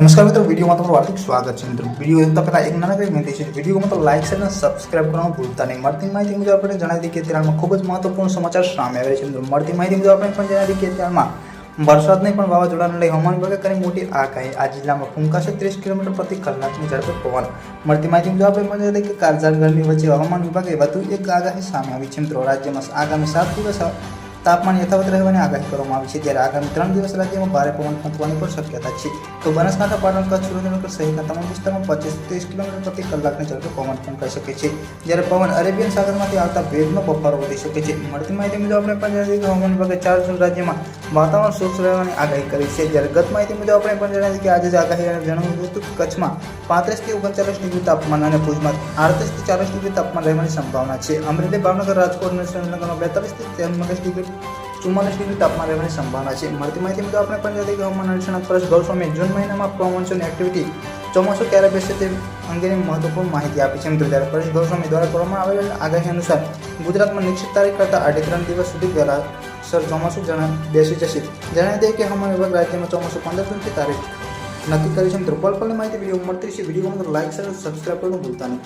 નમસ્કાર મિત્રો, વિડીયોમાં તમારું હાર્દિક સ્વાગત છે મિત્રો. વીડિયો જોતા પહેલા એક નાનકડી વિનંતી છે. વિડીયોમાં તો લાઈક અને સબસ્ક્રાઇબ કરવાનું ભૂલતા નહીં. મળતી માહિતી મુજબ આપણે જણાવી દઈએ કે અત્યારમાં ખૂબ જ મહત્વપૂર્ણ સમાચાર સામે આવે છે મિત્રો. મળતી માહિતી મુજબ આપણે પણ જણાવી દઈએ કે અત્યારમાં વરસાદને પણ વાવાઝોડાને લઈ હવામાન વિભાગે કરી મોટી આગાહી. આ જિલ્લામાં ફૂંકાશે ત્રીસ કિલોમીટર પ્રતિ કલાકની ઝડપે પવન. મળતી માહિતી મુજબ આપણે પણ જણાવી કે કારજાળ ગરમી વચ્ચે હવામાન વિભાગે વધુ એક આગાહી સામે આવી છે મિત્રો. રાજ્યમાં આગામી સાત દિવસ તાપમાન યથાવત રહેવાની આગાહી કરવામાં આવી છે. ત્યારે આગામી ત્રણ દિવસ રાજ્યમાં ભારે પવન ફૂંકવાની પણ શક્યતા છે. તો બનાસકાંઠા પાટણ કચ્છ, સુરેન્દ્રનગર સહિતના તમામ વિસ્તારમાં પચીસ ત્રીસ કિલોમીટર પ્રતિ કલાકની ઝડપે પવન ફૂંકાઈ શકે છે. જ્યારે પવન અરેબિયન સાગરમાંથી આવતા ભેજનો બફારો વધી શકે છે. મળતી માહિતી મુજબ આપણે પણ હવામાન વિભાગે ચાર જૂન રાજ્યમાં વાતાવરણ શુષ્ક રહેવાની આગાહી કરી છે. જ્યારે ગત માહિતી મુજબ આપણે પણ જણાવીએ કે આજે જ આગાહી જણાવ્યું હતું કે કચ્છમાં પાંત્રીસથી ઓગણચાલીસ ડિગ્રી તાપમાન અને ભુજમાં આડત્રીસથી ચાલીસ ડિગ્રી તાપમાન રહેવાની સંભાવના છે. અમરેલી, ભાવનગર, રાજકોટ અને સુરેન્દ્રનગરમાં બેતાલીસથી તેતાલીસ ડિગ્રી ચુમ્માલીસ ડિગ્રી તાપમાન રહેવાની સંભાવના છે. મળતી માહિતી મુજબ આપણે કે હવામાન નિરીક્ષણ પરસ ગૌસ્વામી જૂન મહિનામાં પ્રોમોન્સૂન એક્ટિવિટી ચોમાસું ક્યારે બેસે તે અંગેની મહત્વપૂર્ણ માહિતી આપી છે મિત્રો. ત્યારે પરેશ ગોસ્વામી દ્વારા કરવામાં આવેલ આગાહી અનુસાર ગુજરાતમાં નિશ્ચિત તારીખ કરતાં અઢી ત્રણ દિવસ સુધી પહેલા સર ચોમાસું જણા બેસી જશે. જણાવી દઈએ કે હવામાન વિભાગ રાજ્યમાં ચોમાસું પંદર જૂનથી તારીખ નક્કી કરી છે. મિત્રો પલ પલની માહિતી વીડિયો મળતી છે વીડિયો લાઈક સર સબસ્ક્રાઈબ કરવાનું ભૂલતા નહીં.